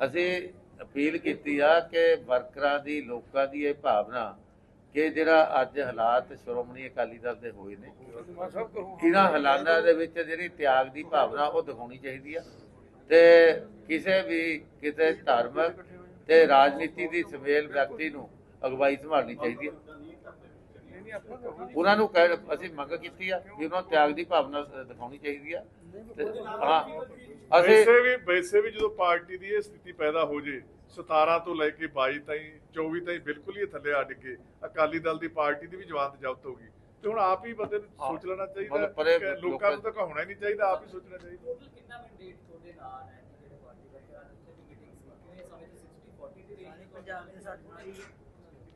ਅਸੀਂ ਅਪੀਲ ਕੀਤੀ ਆ ਕਿ ਵਰਕਰਾਂ ਦੀ, ਲੋਕਾਂ ਦੀ ਇਹ ਭਾਵਨਾ ਕਿ ਜਿਹੜਾ ਅੱਜ ਹਾਲਾਤ ਸ਼੍ਰੋਮਣੀ ਅਕਾਲੀ ਦਲ ਦੇ ਹੋਏ ਨੇ, ਇਹਨਾਂ ਹਾਲਾਤਾਂ ਦੇ ਵਿੱਚ ਜਿਹੜੀ ਤਿਆਗ ਦੀ ਭਾਵਨਾ ਉਹ ਦਿਖਾਉਣੀ ਚਾਹੀਦੀ ਆ। ਤੇ ਕਿਸੇ ਵੀ ਕਿਸੇ ਧਾਰਮਿਕ ਤੇ ਰਾਜਨੀਤੀ ਦੀ ਸਮੇਲ ਵਿਅਕਤੀ ਨੂੰ ਅਗਵਾਈ ਸੰਭਾਲਣੀ ਚਾਹੀਦੀ ਹੈ ਉਹਨਾਂ ਨੂੰ ਕਹਿ- ਅਸੀਂ ਮੰਗ ਕੀਤੀ ਆ ਵੀ ਉਹਨਾਂ ਨੂੰ ਤਿਆਗ ਦੀ ਭਾਵਨਾ ਅ, ਦਿਖਾਉਣੀ ਚਾਹੀਦੀ ਆ। ਤੇ ਹਾਂ ਅਸੀਂ ਵੈਸੇ ਵੀ ਵੈਸੇ ਵੀ ਜਦੋਂ ਪਾਰਟੀ ਦੀ ਇਹ ਸਥਿਤੀ ਪੈਦਾ ਹੋ ਜੇ 17 ਤੋਂ ਲੈ ਕੇ 22 ਤਾਈਂ 24 ਤਾਈਂ ਬਿਲਕੁਲ ਹੀ ਇਹ ਥੱਲੇ ਆ ਡਿੱਗੇ ਅਕਾਲੀ ਦਲ ਦੀ ਪਾਰਟੀ ਦੀ ਵੀ ਜਵਾਨ ਜ਼ਬਤ ਹੋ ਗਈ। ਤੇ ਹੁਣ ਆਪ ਹੀ ਬੰਦੇ ਨੂੰ ਸੋਚ ਲੈਣਾ ਚਾਹੀਦਾ ਮਤਲਬ ਪਰੇ ਕਿ ਲੋਕਾਂ ਨੂੰ ਤਾਂ ਕਹਾਉਣਾ ਹੀ ਨਹੀਂ ਚਾਹੀਦਾ ਆਪ ਹੀ ਸੋਚਣਾ ਚਾਹੀਦਾ। ਟੋਟਲ ਕਿੰਨਾ ਮੈਂਡੇਟ ਤੁਹਾਡੇ ਨਾਲ ਹੈ ਜਿਹੜੇ ਪਾਰਟੀ ਦਾ ਕਿਹੜਾ ਉੱਥੇ ਦੀ ਮੀਟਿੰਗ ਸੀ ਕਿਵੇਂ ਸਮੇਂ ਤੇ 60 40 ਦੀ ਰੇਂਜ ਪੰਜਾਬ ਦੇ ਸਾਥ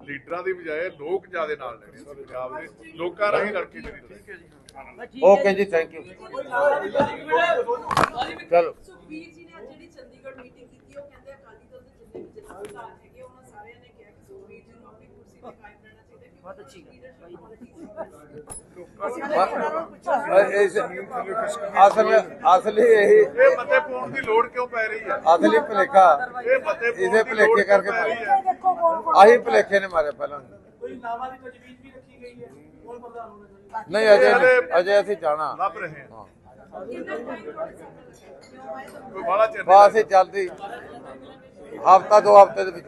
ਲੀਡਰਾਂ ਦੀ ਬਜਾਏ ਲੋਕ ਜਿਆਦੇ ਨਾਲ ਲੈਣੇ ਪੰਜਾਬ ਦੇ ਲੋਕਾਂ ਰਾਹੀਂ ਲੜ ਕੇ ਨਹੀਂ ਠੀਕ ਹੈ ਜੀ ਓਕੇ ਜੀ ਥੈਂਕ ਯੂ ਚਲੋ ਸੁਖਬੀਰ ਜੀ ਨੇ ਅੱਜ ਜਿਹੜੀ ਚੰਡੀਗੜ੍ਹ ਮੀਟਿੰਗ ਕੀਤੀ ਉਹ ਕਹਿੰਦੇ ਅਕਾਲੀ ਦਲ ਦੇ ਜਿੰਨੇ ਵੀ ਜਥੇਦਾਰ ਹੈਗੇ ਉਹਨਾਂ ਸਾਰਿਆਂ ਨੇ ਕਿਹਾ ਕਿ ਸੁਖਬੀਰ ਜੀ ਨੂੰ ਆਪਣੀ ਕੁਰਸੀ ਤੇ ਕਾਇਮ ਰਹਿਣਾ ਚਾਹੀਦਾ ਬਹੁਤ ਅੱਛੀ ਅਸਲ ਅਸਲੀ ਇਹੀ ਇਹ ਮਤੇ ਪਾਉਣ ਦੀ ਲੋੜ ਕਿਉਂ ਪੈ ਰਹੀ ਹੈ? ਅਸਲੀ ਭਲੇਖਾ। ਇਹ ਮਤੇ ਪਾਉਣ ਇਹਦੇ ਦੀ ਭੁਲੇਖੇ ਲੋੜ ਕਿਉਂ ਕਰਕੇ ਪੈ ਰਹੀ ਮਾਰੇ। ਹੈ? ਆਹੀ ਭਲੇਖੇ ਨੇ ਮਾਰੇ ਪਹਿਲਾਂ। ਕੋਈ ਨਾਵਾਂ ਦੀ ਤਜਵੀਜ਼ ਵੀ ਰੱਖੀ ਗਈ ਹੈ? ਕੌਣ ਪ੍ਰਧਾਨ ਹੋਣਾ ਚਾਹੀਦਾ? ਨਹੀਂ ਅਜੇ ਅਜੇ ਅਸੀਂ ਜਾਣਾ। ਲੱਭ ਰਹੇ ਹਾਂ। ਬਸ ਅਸੀਂ ਜਲਦੀ ਹਫਤਾ ਦੋ ਹਫ਼ਤੇ ਦੇ ਵਿੱਚ।